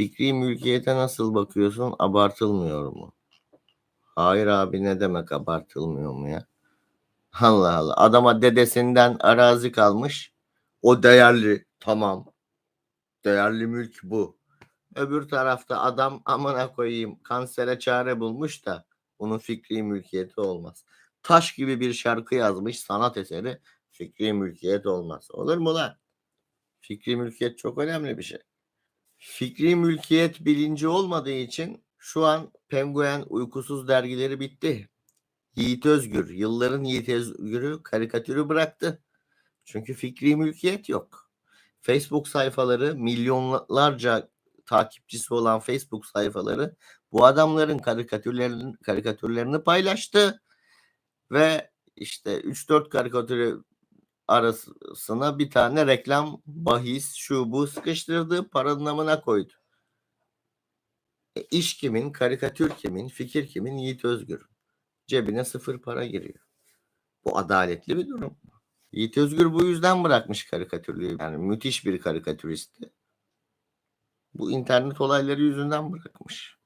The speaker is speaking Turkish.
Fikri mülkiyete nasıl bakıyorsun? Abartılmıyor mu? Hayır abi ne demek abartılmıyor mu ya? Allah Allah. Adama dedesinden arazi kalmış. O değerli. Tamam. Değerli mülk bu. Öbür tarafta adam amına koyayım kansere çare bulmuş da bunun fikri mülkiyeti olmaz. Taş gibi bir şarkı yazmış sanat eseri fikri mülkiyet olmaz. Olur mu lan? Fikri mülkiyet çok önemli bir şey. Fikri mülkiyet bilinci olmadığı için şu an Penguen uykusuz dergileri bitti. Yiğit Özgür, yılların Yiğit Özgür'ü karikatürü bıraktı. Çünkü fikri mülkiyet yok. Facebook sayfaları milyonlarca takipçisi olan Facebook sayfaları bu adamların karikatürlerini karikatürlerini paylaştı ve işte 3-4 karikatürü arasına bir tane reklam bahis şu bu sıkıştırdı paranın amına koydu. E, iş kimin, karikatür kimin, fikir kimin, Yiğit Özgür. Cebine sıfır para giriyor. Bu adaletli bir durum. Yiğit Özgür bu yüzden bırakmış karikatürlüğü. Yani müthiş bir karikatüristi. Bu internet olayları yüzünden bırakmış.